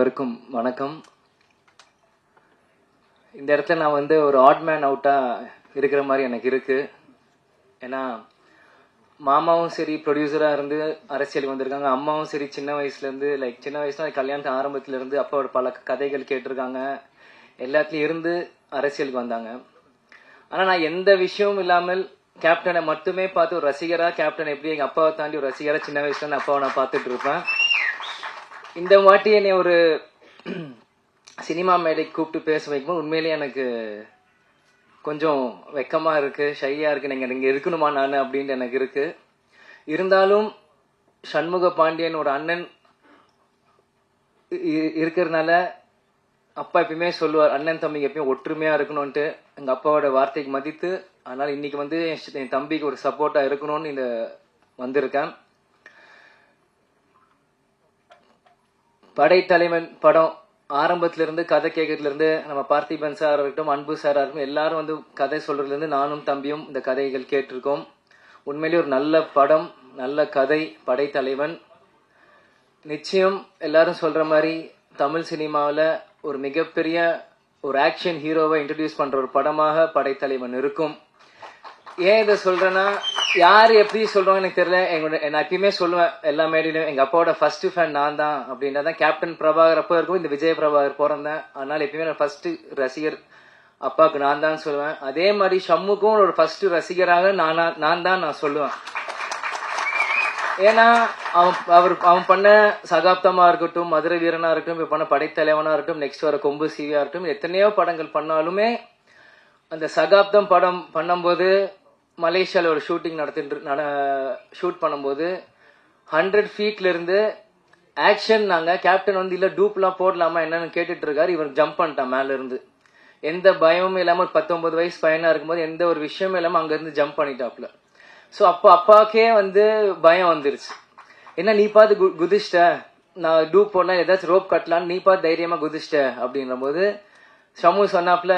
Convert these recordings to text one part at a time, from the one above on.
அனைவருக்கும் வணக்கம். இந்த இடத்துல நான் வந்து ஒரு ஆட் மேன் அவுட்டாக இருக்கிற மாதிரி எனக்கு இருக்கு. ஏன்னா மாமாவும் சரி ப்ரொடியூசராக இருந்து அரசியலுக்கு வந்திருக்காங்க. அம்மாவும் சரி சின்ன வயசுலேருந்து லைக் சின்ன வயசுல கல்யாணத்து ஆரம்பத்துலேருந்து அப்பாவோட பல கதைகள் கேட்டிருக்காங்க. எல்லாத்துலேயும் இருந்து அரசியலுக்கு வந்தாங்க. ஆனால் நான் எந்த விஷயமும் இல்லாமல் கேப்டனை மட்டுமே பார்த்து ஒரு ரசிகராக கேப்டன் எப்படி எங்கள் அப்பாவை தாண்டி ஒரு ரசிகராக சின்ன வயசுல அப்பாவை நான் பார்த்துட்டு இருப்பேன். இந்த வாட்டி என்னை ஒரு சினிமா மேடைக்கு கூப்பிட்டு பேச வைக்கும்போது உண்மையிலேயே எனக்கு கொஞ்சம் வெக்கமாக இருக்கு ஷையாக இருக்கு. நீங்கள் இங்கே இருக்கணுமா நான் அப்படின்ட்டு எனக்கு இருக்கு. இருந்தாலும் சண்முக பாண்டியன் ஒரு அண்ணன் இ- இருக்கிறதுனால அப்பா எப்பயுமே சொல்லுவார் அண்ணன் தம்பிங்க எப்பயும் ஒற்றுமையா இருக்கணும்ன்ட்டு. எங்க அப்பாவோட வார்த்தைக்கு மதித்து அதனால இன்னைக்கு வந்து என் என் தம்பிக்கு ஒரு சப்போர்ட்டா இருக்கணும்னு இந்த வந்திருக்கேன். படைத்தலைவன் படம் ஆரம்பத்திலிருந்து கதை கேட்கறதுலேருந்து நம்ம பார்த்திபன் சார் இருக்கட்டும் அன்பு சாராக இருக்கட்டும் எல்லாரும் வந்து கதை சொல்கிறதுலேருந்து நானும் தம்பியும் இந்த கதைகள் கேட்டிருக்கோம். உண்மையிலேயே ஒரு நல்ல படம் நல்ல கதை படைத்தலைவன். நிச்சயம் எல்லாரும் சொல்ற மாதிரி தமிழ் சினிமாவில் ஒரு மிகப்பெரிய ஒரு ஆக்ஷன் ஹீரோவை இன்ட்ரடியூஸ் பண்ற ஒரு படமாக படைத்தலைவன் இருக்கும். ஏன் இதை சொல்றேன்னா யார் எப்படி சொல்றாங்க எனக்கு தெரியல. எங்களோட நான் எப்பயுமே சொல்லுவேன் எல்லா மேடையிலும் எங்க அப்பாவோட ஃபர்ஸ்ட் ஃபேன் நான் தான் அப்படின்னா தான். கேப்டன் பிரபாகர் அப்போ இருக்கும் இந்த விஜய் பிரபாகர் பிறந்தேன். அதனால எப்பயுமே நான் ஃபர்ஸ்ட் ரசிகர் அப்பாவுக்கு நான் தான் சொல்லுவேன். அதே மாதிரி ஷம்முக்கும் ஒரு ஃபர்ஸ்ட் ரசிகராக நானா நான் தான் நான் சொல்லுவேன். ஏன்னா அவன் அவர் அவன் பண்ண சகாப்தமா இருக்கட்டும் மதுரை வீரனா இருக்கட்டும் இப்ப பண்ண படைத்தலைவனா இருக்கட்டும் நெக்ஸ்ட் வர கொம்பு சிவியா இருக்கட்டும் எத்தனையோ படங்கள் பண்ணாலுமே அந்த சகாப்தம் படம் பண்ணும்போது மலேசியாவில் ஒரு ஷூட்டிங் நடத்திட்டு ஷூட் பண்ணும்போது ஹண்ட்ரட் ஃபீட்ல இருந்து ஆக்ஷன் நாங்கள் கேப்டன் வந்து இல்லை டூப்லாம் போடலாமா என்னன்னு கேட்டுட்டு இருக்காரு இவர் ஜம்ப் பண்ணிட்டான் மேல இருந்து எந்த பயமும் இல்லாமல் ஒரு பத்தொன்பது வயசு பையனா இருக்கும்போது எந்த ஒரு விஷயமும் இல்லாமல் அங்கேருந்து ஜம்ப் பண்ணிட்டாப்ல ஸோ அப்போ அப்பாவுக்கே வந்து பயம் வந்துருச்சு. என்ன நீ பார்த்து கு- குதிச்சிட்ட? நான் டூப் போடலாம் ஏதாச்சும் ரோப் கட்டலான்னு நீ பார்த்து தைரியமா குதிச்சிட்ட? அப்படின்ற போது ஷமு சொன்னாப்ல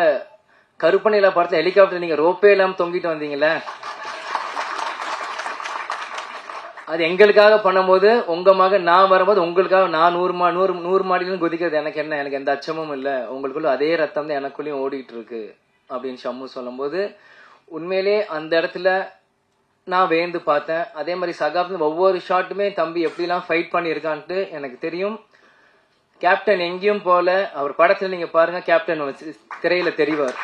கருப்பனையில படத்துல ஹெலிகாப்டர் நீங்க ரோப்பே இல்லாம தொங்கிட்டு வந்தீங்கல்ல? அது எங்களுக்காக பண்ணும்போது உங்க மகன் நான் வரும்போது உங்களுக்காக நான் நூறு மா நூறு நூறு மாடிலும் குதிக்கிறது. எனக்கு என்ன? எனக்கு எந்த அச்சமும் இல்லை. உங்களுக்குள்ள அதே ரத்தம் தான் எனக்குள்ளயும் ஓடிட்டு இருக்கு அப்படின்னு ஷம்மு சொல்லும்போது உண்மையிலே அந்த இடத்துல நான் வேந்து பார்த்தேன். அதே மாதிரி சகாப்தம் ஒவ்வொரு ஷாட்டுமே தம்பி எப்படிலாம் ஃபைட் பண்ணியிருக்கான்ட்டு எனக்கு தெரியும். கேப்டன் எங்கேயும் போல அவர் படத்தில் நீங்கள் பாருங்க கேப்டன் வச்சு திரையில தெரிவார்.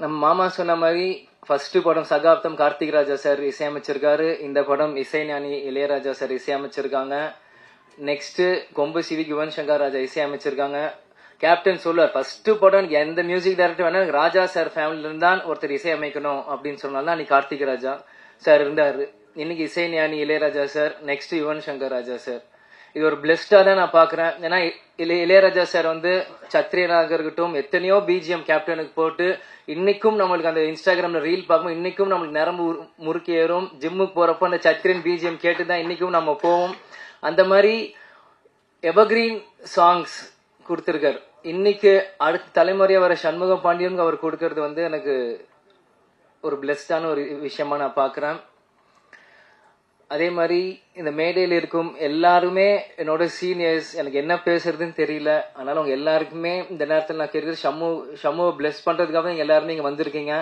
நம்ம மாமா சொன்ன மாதிரி ஃபர்ஸ்ட் படம் சகாப்தம் கார்த்திக் ராஜா சார் இசையமைச்சிருக்காரு. இந்த படம் இசைஞானி இளையராஜா சார் இசையமைச்சிருக்காங்க. நெக்ஸ்ட் கொம்பு சிவி யுவன் சங்கர் ராஜா இசையமைச்சிருக்காங்க. கேப்டன் சொல்லுவார் ஃபர்ஸ்ட் படம் எனக்கு எந்த மியூசிக் டைரக்டர் வேணா ராஜா சார் ஃபேமிலில இருந்தான் ஒருத்தர் இசையமைக்கணும் அப்படின்னு சொன்னால்தான் அன்னைக்கு கார்த்திக் ராஜா சார் இருந்தார். இன்னைக்கு இசைஞானி Ilaiyaraaja sir next Yuvan Shankar Raja sir இது ஒரு பிளெஸ்டா தான் நான் பாக்குறேன் ஏன்னா இளைய இளையராஜா சார் வந்து சத்ரியனாக இருக்கட்டும் எத்தனையோ பிஜிஎம் கேப்டனுக்கு போட்டு இன்னைக்கும் நம்மளுக்கு அந்த இன்ஸ்டாகிராம்ல ரீல் பார்க்கும்போது இன்னைக்கும் நம்மளுக்கு நரம்பு உரு- முறுக்கி ஏறும். ஜிம்முக்கு போறப்போ அந்த சத்ரியன் பிஜிஎம் கேட்டு தான் இன்னைக்கும் நம்ம போவோம். அந்த மாதிரி எவர்கிரீன் சாங்ஸ் கொடுத்திருக்காரு. இன்னைக்கு அடுத்த தலைமுறையா வர சண்முக பாண்டியனுக்கு அவர் கொடுக்கறது வந்து எனக்கு ஒரு பிளெஸ்டான ஒரு விஷயமா நான் பாக்குறேன் அதே மாதிரி இந்த மேடையில் இருக்கும் எல்லாருமே என்னோட சீனியர்ஸ் எனக்கு என்ன பேசுறதுன்னு தெரியல. அதனால உங்க எல்லாருக்குமே இந்த நேரத்தில் நான் கேட்குறது ஷம்மு ஷம்முவை பிளெஸ் பண்ணுறதுக்காக எல்லாருமே இங்கே வந்திருக்கீங்க.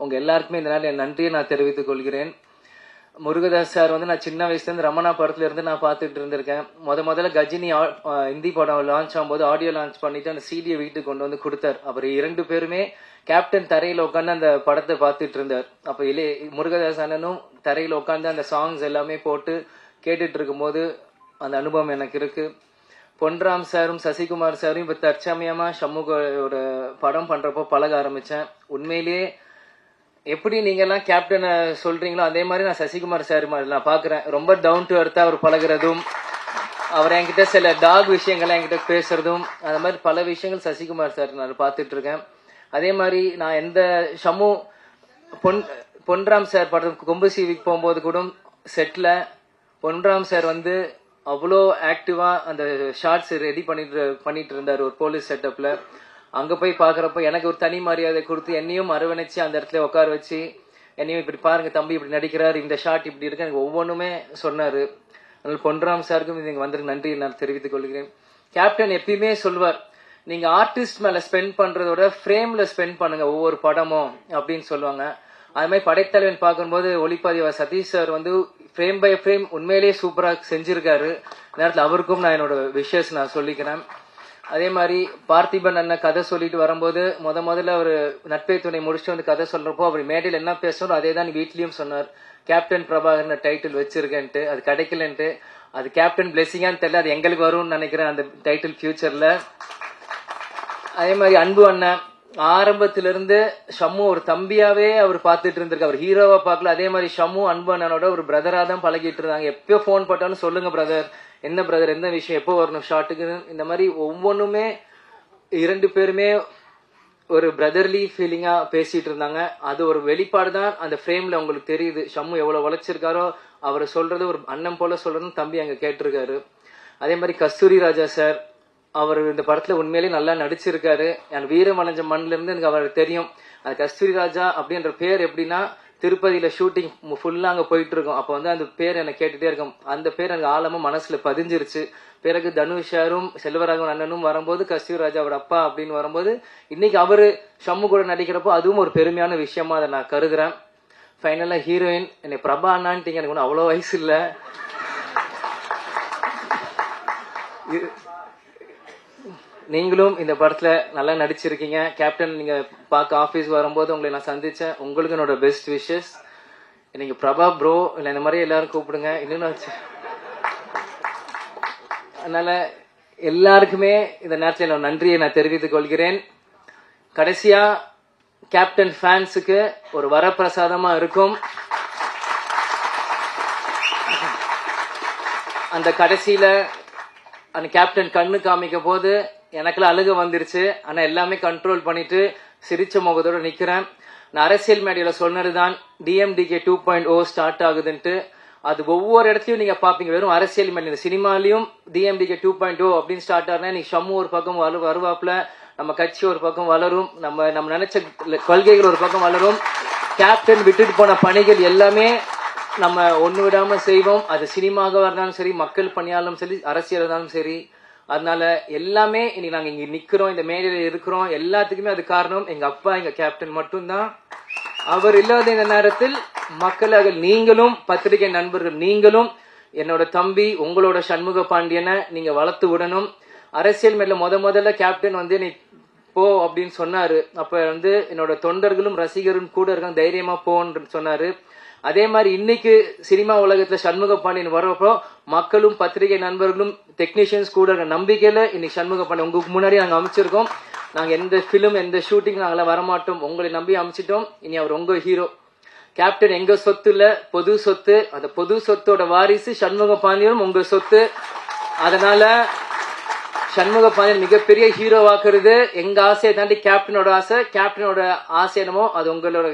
உங்க எல்லாருக்குமே இந்த நேரம் என் நன்றியை நான் தெரிவித்துக் கொள்கிறேன். முருகதாஸ் சார் வந்து நான் சின்ன வயசுலேருந்து ரமணா படத்துல இருந்து நான் பார்த்துட்டு இருந்திருக்கேன். முத முதல்ல கஜினி ஆ- ஹிந்தி படம் லான்ச் ஆகும்போது ஆடியோ லான்ச் பண்ணிட்டு அந்த சிடியை வீட்டுக்கு கொண்டு வந்து கொடுத்தார். அவர் இரண்டு பேருமே கேப்டன் தரையில் உட்காந்து அந்த படத்தை பார்த்துட்டு இருந்தார். அப்போ இளைய முருகதாஸ் அண்ணனும் தரையில் உட்காந்து அந்த சாங்ஸ் எல்லாமே போட்டு கேட்டுட்டு இருக்கும்போது அந்த அனுபவம் எனக்கு இருக்கு. பொன்ராம் சாரும் சசிகுமார் சாரும் இப்போ தற்சமயமா ஒரு படம் பண்றப்போ பழக ஆரம்பிச்சேன். உண்மையிலேயே எப்படி நீங்க எல்லாம் கேப்டனை சொல்றீங்களோ அதே மாதிரி நான் சசிகுமார் சார் மாதிரி நான் பாக்குறேன். ரொம்ப டவுன் டு அர்த்தாக அவர் பழகுறதும் அவர் என்கிட்ட சில டாக் விஷயங்கள்லாம் என்கிட்ட பேசுறதும் அந்த மாதிரி பல விஷயங்கள் சசிகுமார் சார் நான் பார்த்துட்டு இருக்கேன். அதே மாதிரி நான் எந்த ஷமு பொன் பொன்ராம் சார் படம் கொம்பு சீவிக்கு போகும்போது கூட செட்ல பொன்ராம் சார் வந்து அவ்வளோ ஆக்டிவா அந்த ஷார்ட்ஸ் ரெடி பண்ணிட்டு பண்ணிட்டு இருந்தார் ஒரு போலீஸ் செட்டப்ல அங்க போய் பாக்குறப்ப எனக்கு ஒரு தனி மரியாதை கொடுத்து என்னையும் அரவணைச்சு அந்த இடத்துல உட்கார வச்சு என்னையும் இப்படி பாருங்க தம்பி இப்படி நடிக்கிறாரு இந்த ஷாட் இப்படி இருக்கு எனக்கு ஒவ்வொன்றுமே சொன்னாரு. அதனால பொன்ராம் சாருக்கும் இது வந்திருக்கு. நன்றி நான் தெரிவித்துக் கொள்கிறேன். கேப்டன் எப்பயுமே சொல்வார் நீங்க ஆர்டிஸ்ட் மேல ஸ்பெண்ட் பண்றதோட ஃப்ரேம்ல ஸ்பெண்ட் பண்ணுங்க ஒவ்வொரு படமும் அப்படின்னு சொல்லுவாங்க. அது மாதிரி படைத்தலைவன் பார்க்கும்போது ஒளிப்பதிவாளர் சதீஷ் சார் வந்து ஃப்ரேம் பை ஃப்ரேம் உண்மையிலேயே சூப்பரா செஞ்சிருக்காரு. நேரத்தில் அவருக்கும் நான் என்னோட விஷஸ் நான் சொல்லிக்கிறேன். அதே மாதிரி பார்த்திபன் அண்ணன் கதை சொல்லிட்டு வரும்போது முத முதல்ல அவர் நட்பை துணை முடிச்சுட்டு வந்து கதை சொல்றப்போ அவர் மேடையில் என்ன பேசணும் அதே தான் வீட்லயும் சொன்னார். கேப்டன் பிரபாகர்னு டைட்டில் வச்சிருக்கேன்ட்டு அது கிடைக்கலன்ட்டு. அது கேப்டன் பிளெஸிங்கான்னு தெரியல அது எங்களுக்கு வரும்னு நினைக்கிறேன் அந்த டைட்டில் ஃபியூச்சர்ல அதே மாதிரி அன்பு அண்ணன் ஆரம்பத்திலிருந்து ஷம்மு ஒரு தம்பியாவே அவர் பார்த்துட்டு இருந்திருக்கு. அவர் ஹீரோவா பார்க்கல. அதே மாதிரி ஷம்மு அன்பு அண்ணனோட ஒரு பிரதரா தான் பழகிட்டு இருந்தாங்க. எப்பயோ ஃபோன் போட்டாலும் சொல்லுங்க பிரதர் என்ன பிரதர் என்ன விஷயம் எப்போ வரணும் ஷாட்டுக்கு இந்த மாதிரி ஒவ்வொன்றுமே இரண்டு பேருமே ஒரு பிரதர்லி ஃபீலிங்காக பேசிட்டு இருந்தாங்க. அது ஒரு வெளிப்பாடு தான் அந்த ஃப்ரேம்ல உங்களுக்கு தெரியுது ஷம்மு எவ்வளோ உழைச்சிருக்காரோ அவர் சொல்றது ஒரு அண்ணன் போல சொல்கிறதுன்னு தம்பி அங்கே கேட்டிருக்காரு. அதே மாதிரி கஸ்தூரி ராஜா சார் அவர் இந்த படத்துல உண்மையிலேயே நல்லா நடிச்சிருக்காரு. என் வீரம் அணைஞ்ச மண்ணுல இருந்து எனக்கு அவர் தெரியும். அது கஸ்தூரி ராஜா அப்படின்ற பேர் எப்படின்னா திருப்பதியில் ஷூட்டிங் ஃபுல்லாக அங்கே போயிட்டு இருக்கோம் அப்போ வந்து அந்த பேர் என்னை கேட்டுட்டே இருக்கும். அந்த பேர் எனக்கு ஆழமாக மனசில் பதிஞ்சிருச்சு. பிறகு தனுஷாரும் செல்வராகவன் அண்ணனும் வரும்போது கஸ்தூர்ராஜாவோட அப்பா அப்படின்னு வரும்போது இன்னைக்கு அவர் ஷம்மு கூட நடிக்கிறப்போ அதுவும் ஒரு பெருமையான விஷயமா அதை நான் கருதுறேன். ஃபைனலாக ஹீரோயின் என்னை பிரபா அண்ணான்ட்டிங்க. எனக்கு ஒன்றும் அவ்வளோ வயசு இல்லை. நீங்களும் இந்த படத்துல நல்லா நடிச்சிருக்கீங்க. கேப்டன் நீங்க பார்க்க ஆபீஸ் வரும்போது உங்களை நான் சந்திச்சேன். உங்களுக்கு என்னோட பெஸ்ட் விஷஸ் நீங்க பிரபா ப்ரோ இல்ல இந்த மாதிரி எல்லாரும் கூப்பிடுங்க. இன்னும் வச்சு அதனால எல்லாருக்குமே இந்த நேரத்தில் என்னோட நன்றியை நான் தெரிவித்துக் கொள்கிறேன். கடைசியா கேப்டன் ஃபேன்ஸுக்கு ஒரு வரப்பிரசாதமா இருக்கும். அந்த கடைசியில அந்த கேப்டன் கண்ணு காமிக்க போது எனக்குலாம் அழுக வந்துருச்சு. ஆனா எல்லாமே கண்ட்ரோல் பண்ணிட்டு சிரிச்ச முகத்தோட நிக்கிறேன். நான் அரசியல் மேடையில சொன்னதுதான் DMDK two point O start ஆகுதுன்ட்டு. அது ஒவ்வொரு இடத்துலயும் நீங்க பாப்பீங்க. வெறும் அரசியல் மேடை இந்த சினிமாலையும் டிஎம்டிகே டூ பாயிண்ட் ஓ oh அப்படின்னு ஸ்டார்ட் ஆகுனா நீ ஷம்மு ஒரு பக்கம் வரு வருவாப்புல நம்ம கட்சி ஒரு பக்கம் வளரும் நம்ம நம்ம நினைச்ச கொள்கைகள் ஒரு பக்கம் வளரும். கேப்டன் விட்டுட்டு போன பணிகள் எல்லாமே நம்ம ஒன்று விடாம செய்வோம். அது சினிமாவாக இருந்தாலும் சரி மக்கள் பணியாலும் சரி அரசியல் இருந்தாலும் சரி அதனால எல்லாமே இன்னைக்கு நாங்க இங்க நிக்கிறோம் இந்த மேடையில இருக்கிறோம். எல்லாத்துக்குமே அது காரணம் எங்க அப்பா எங்க கேப்டன் மட்டும்தான். அவர் இல்லாத இந்த நேரத்தில் மக்களாக நீங்களும் பத்திரிகை நண்பர்கள் நீங்களும் என்னோட தம்பி உங்களோட சண்முக பாண்டியனை நீங்க வளர்த்து விடணும். அரசியல் மேல முத முதல்ல கேப்டன் வந்து நீ போ அப்படின்னு சொன்னாரு. அப்ப வந்து என்னோட தொண்டர்களும் ரசிகரும் கூட இருக்காங்க. தைரியமா போன்னு சொன்னாரு. அதே மாதிரி இன்னைக்கு சினிமா உலகத்துல சண்முக பாண்டியன் வர்றப்போ மக்களும் பத்திரிகை நண்பர்களும் டெக்னீஷியன்ஸ் கூட இருக்க நம்பிக்கையில இன்னைக்கு சண்முக பாண்டியன் உங்களுக்கு முன்னாடி நாங்க அமைச்சிருக்கோம். நாங்க எந்த பிலிம் எந்த ஷூட்டிங் நாங்களாம் வரமாட்டோம். உங்களை நம்பி அமைச்சிட்டோம். இனி அவர் உங்க ஹீரோ கேப்டன் எங்க சொத்து இல்ல? பொது சொத்து. அந்த பொது சொத்தோட வாரிசு சண்முக பாண்டியனும் உங்க சொத்து. அதனால சண்முக பாண்டியன் மிகப்பெரிய ஹீரோவாக்குறது எங்க ஆசையை தாண்டி கேப்டனோட ஆசை. கேப்டனோட ஆசை என்னமோ அது உங்களோட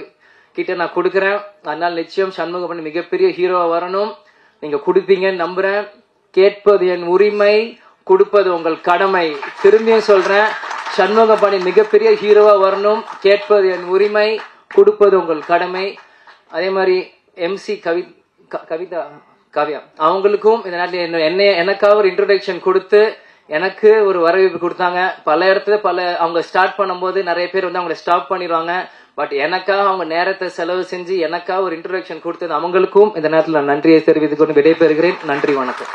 கிட்ட நான் கொடுக்குறேன். அதனால நிச்சயம் சண்முகம் பண்ணி மிகப்பெரிய ஹீரோவா வரணும். நீங்க கொடுப்பீங்கன்னு நம்புறேன். கேட்பது என் உரிமை கொடுப்பது உங்கள் கடமை. திரும்பியும் சொல்றேன் சண்முக பணி மிகப்பெரிய ஹீரோவா வரணும். கேட்பது என் உரிமை கொடுப்பது உங்கள் கடமை. அதே மாதிரி எம்சி கவி க- கவிதா காவியா. அவங்களுக்கும் இந்த என்ன என்னை- எனக்காக ஒரு இன்ட்ரடக்ஷன் கொடுத்து எனக்கு ஒரு வரவேற்பு கொடுத்தாங்க. பல இடத்துல பல அவங்க ஸ்டார்ட் பண்ணும்போது நிறைய பேர் வந்து அவங்கள ஸ்டாப் பண்ணிடுவாங்க. பட் எனக்காக அவங்க நேரத்தை செலவு செஞ்சு எனக்காக ஒரு இன்ட்ரடக்ஷன் கொடுத்தது அவங்களுக்கும். இந்த நேரத்தில் நன்றியை தெரிவித்துக் கொண்டு விடைபெறுகிறேன். நன்றி வணக்கம்.